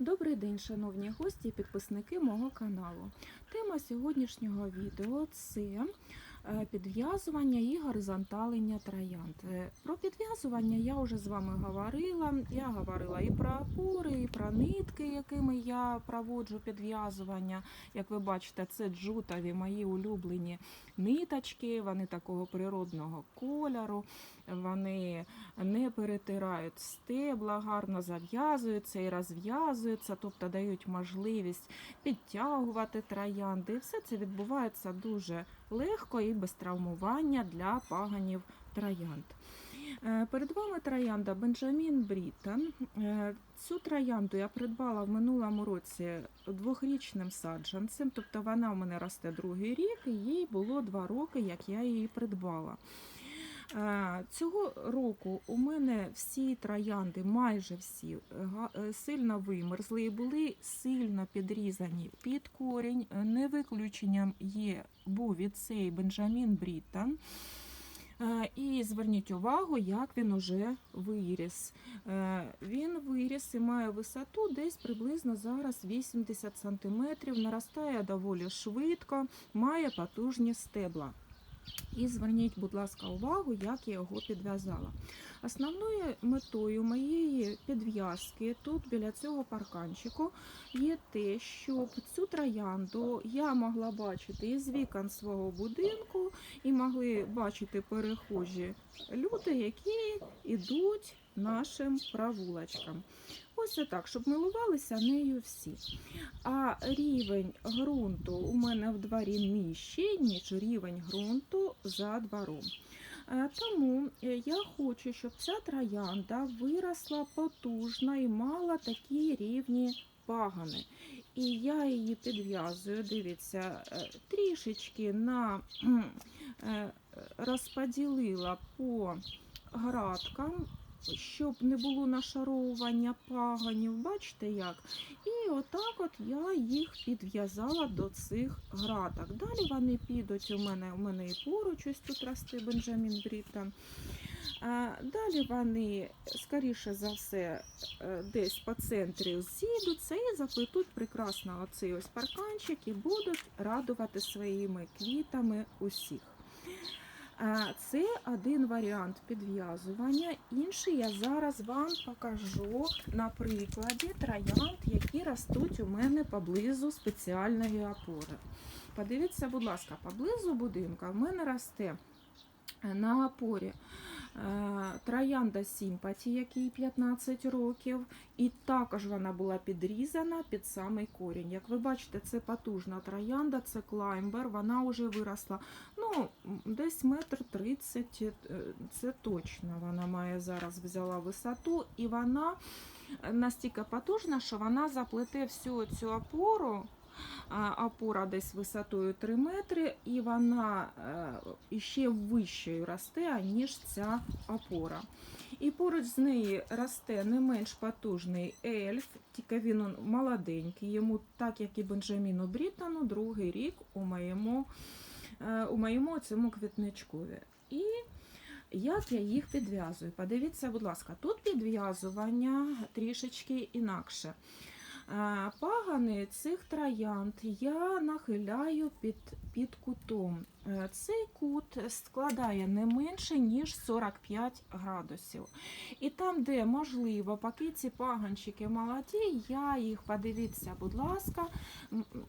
Добрий день, шановні гості і підписники мого каналу. Тема сьогоднішнього відео це е, підв'язування і горизонталення троянд. Е, Про підв'язування я вже з вами говорила. Я говорила і про опори, і про нитки, якими я проводжу підв'язування. Як ви бачите, це джутові мої улюблені ниточки, вони такого природного кольору, вони не перетирають стебла, гарно зав'язуються і розв'язуються, тобто дають можливість підтягувати троянди. І все це відбувається дуже легко і без травмування для паганів троянд. Е, Перед вами троянда Бенджамін Бріттон. Е, Цю троянду я придбала в минулому році двохрічним саджанцем, тобто вона у мене росте другий рік, і їй було два роки, як я її придбала. Е, Цього року у мене всі троянди, майже всі, е, сильно вимерзли і були сильно підрізані під корінь. Е, Не виключенням є був і цей Бенджамін Бріттон. Е, І зверніть увагу, як він уже виріс. Е, Він виріс і має висоту десь приблизно зараз 80 см, наростає доволі швидко, має потужні стебла. І зверніть, будь ласка, увагу, як я його підв'язала. Основною метою моєї підв'язки тут біля цього парканчику є те, щоб цю троянду я могла бачити із вікон свого будинку і могли бачити перехожі люди, які йдуть нашим провулочкам. Ось отак, щоб милувалися нею всі. А рівень ґрунту у мене в дворі нижчий, ніж рівень ґрунту за двором. Е, Тому е, я хочу, щоб ця троянда виросла потужно і мала такі рівні пагани. І я її підв'язую, дивіться, е, трішечки на розподілила по градкам, щоб не було нашаровування паганів. Бачите як? І отак от я їх підв'язала до цих градок. Далі вони підуть у мене, у мене і поруч ось тут росте Бенджамін Бріттон. Далі вони, скоріше за все, е, десь по центрі зійдуться і заплетуть прекрасно оцей ось парканчик і будуть радувати своїми квітами усіх. Це один варіант підв'язування. Інший я зараз вам покажу на прикладі троянд, які ростуть у мене поблизу спеціальної опори. Подивіться, будь ласка, поблизу будинка в мене росте е, на опорі троянда Сімпаті, якій 15 років, і також вона була підрізана під самий корінь. Як ви бачите, це потужна троянда, це клаймбер, вона вже виросла ну, десь метр тридцять, е, це точно вона має зараз взяла висоту, і вона настільки потужна, що вона заплете всю цю опору. Опора десь висотою 3 метри, і вона е, ще вищою росте, ніж ця опора. І поруч з нею росте не менш потужний ельф, тільки він молоденький. Йому, так як і Бенджаміну Бріттону, другий рік у моєму, е, у моєму цьому квітничкові. І як я їх підв'язую? Подивіться, будь ласка, тут підв'язування трішечки інакше. Пагани цих троянд я нахиляю під, під кутом. Е, Цей кут складає не менше, ніж 45 градусів. І там, де можливо, поки ці паганчики молоді, я їх, подивіться, будь ласка,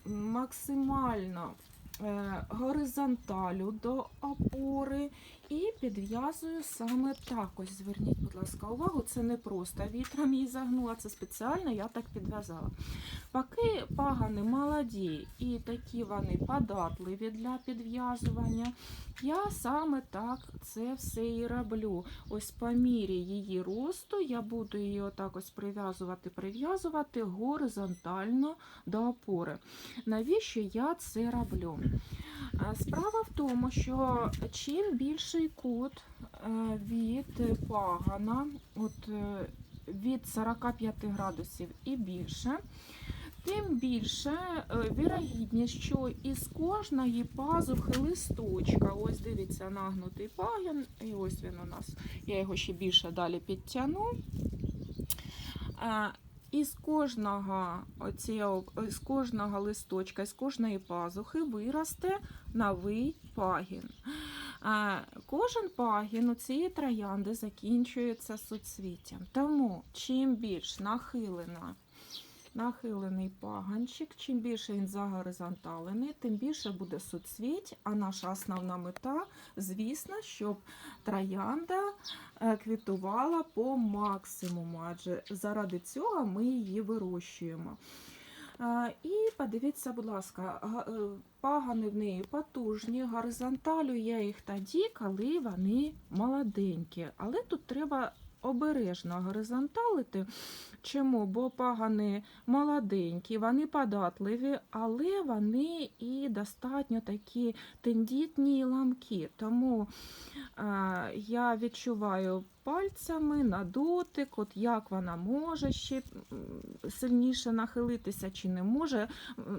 максимально е, горизонталю до опори і підв'язую саме так. Ось зверніть, будь ласка, увагу. Це не просто вітром її загнула, це спеціально я так підв'язала. Поки пагани молоді і такі вони податливі для підв'язування, я саме так це все і роблю. Ось по мірі її росту я буду її отак ось прив'язувати, прив'язувати горизонтально до опори. Навіщо я це роблю? Справа в тому, що чим більший кут е, від пагана, от е, від 45 градусів і більше, тим більше е, вірогідність, що із кожної пазухи листочка, ось дивіться, нагнутий пагін, і ось він у нас, я його ще більше далі підтягну. Е, із кожного, оцього, з кожного листочка, з кожної пазухи виросте новий пагін. Кожен пагін у цієї троянди закінчується суцвіттям. Тому чим більш нахилена, нахилений паганчик, чим більше він загоризонталений, тим більше буде суцвіть. А наша основна мета, звісно, щоб троянда е, квітувала по максимуму, адже заради цього ми її вирощуємо. Е, І подивіться, будь ласка, е, пагани в неї потужні, горизонталю я їх тоді, коли вони молоденькі. Але тут треба обережно горизонталити. Чому? Бо пагани молоденькі, вони податливі, але вони і достатньо такі тендітні і ламкі. Тому я відчуваю пальцями на дотик, от як вона може ще сильніше нахилитися чи не може.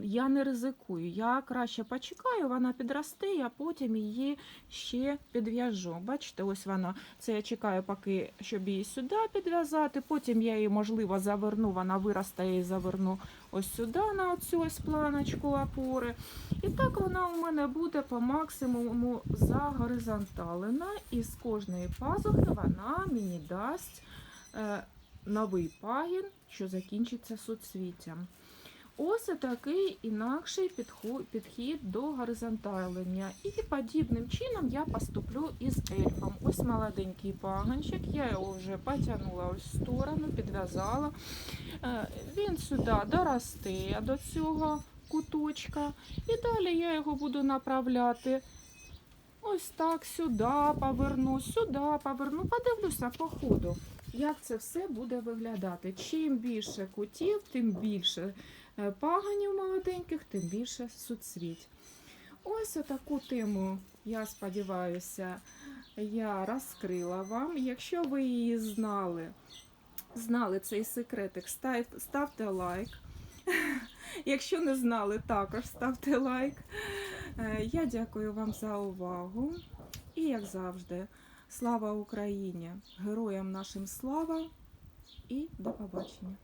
Я не ризикую. Я краще почекаю, вона підросте, я потім її ще підв'яжу. Бачите, ось вона. Це я чекаю, поки щоб її сюди підв'язати. Потім я її, можливо, заверну, вона виросте, її заверну ось сюди, на оцю ось планочку опори. І так вона у мене буде по максимуму загоризонталена, і з кожної пазухи вона мені дасть е, новий пагін, що закінчиться суцвіттям. Ось такий інакший підхід до горизонталення. І подібним чином я поступлю із ельфом. Ось молоденький паганчик, я його вже потягнула в сторону, підв'язала. Е, Він сюди доросте до цього куточка. І далі я його буду направляти. Ось так, сюди поверну, сюди поверну. Подивлюся по ходу, як це все буде виглядати. Чим більше кутів, тим більше паганів молоденьких, тим більше суцвіть. Ось таку тему, я сподіваюся, я розкрила вам. Якщо ви її знали, знали цей секретик, ставте лайк. Якщо не знали, також ставте лайк. Е, Я дякую вам за увагу. І, як завжди, слава Україні! Героям нашим слава і до побачення!